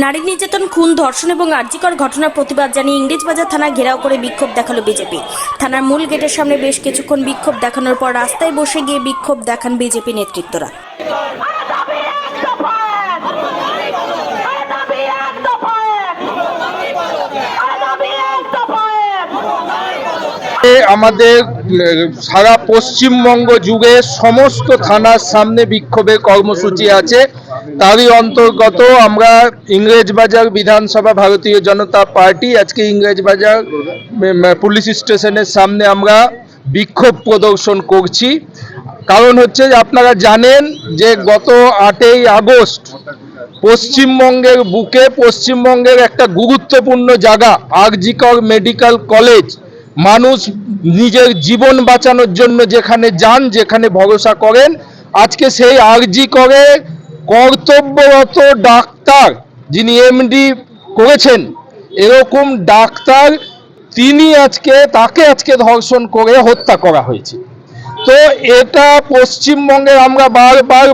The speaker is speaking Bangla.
নারী নির্যাতন, খুন, ধর্ষণ এবং আর্যিকর ঘটনার প্রতিবাদ জানিয়ে ইংরেজবাজার থানা ঘেরাও করে বিক্ষোভ দেখাল বিজেপি। থানার মূল গেটের সামনে বেশ কিছুক্ষণ বিক্ষোভ দেখানোর পর রাস্তায় বসে গিয়ে বিক্ষোভ দেখান বিজেপি নেতৃত্বরা। আমাদের সারা পশ্চিমবঙ্গ জুড়ে সমস্ত থানার সামনে বিক্ষোভের কর্মসূচি আছে। তারই অন্তর্গত আমরা ইংরেজবাজার বিধানসভা ভারতীয় জনতা পার্টি, আজকে ইংরেজবাজার পুলিশ স্টেশনের সামনে আমরা বিক্ষোভ প্রদর্শন করছি। কারণ হচ্ছে আপনারা জানেন যে গত আটই আগস্ট পশ্চিমবঙ্গের বুকে পশ্চিমবঙ্গের একটা গুরুত্বপূর্ণ জায়গা, আরজিকর মেডিকেল কলেজ। মানুষ নিজের জীবন বাঁচানোর জন্য যেখানে যান, যেখানে ভরসা করেন, আজকে সেই আরজি করে কর্তব্যরত ডাক্তার যিনি এমডি করেছেন, এরকম ডাক্তার তিনি আজকে, তাকে আজকে ধর্ষণ করে হত্যা করা হয়েছে। তো এটা পশ্চিমবঙ্গের আমরা বারবার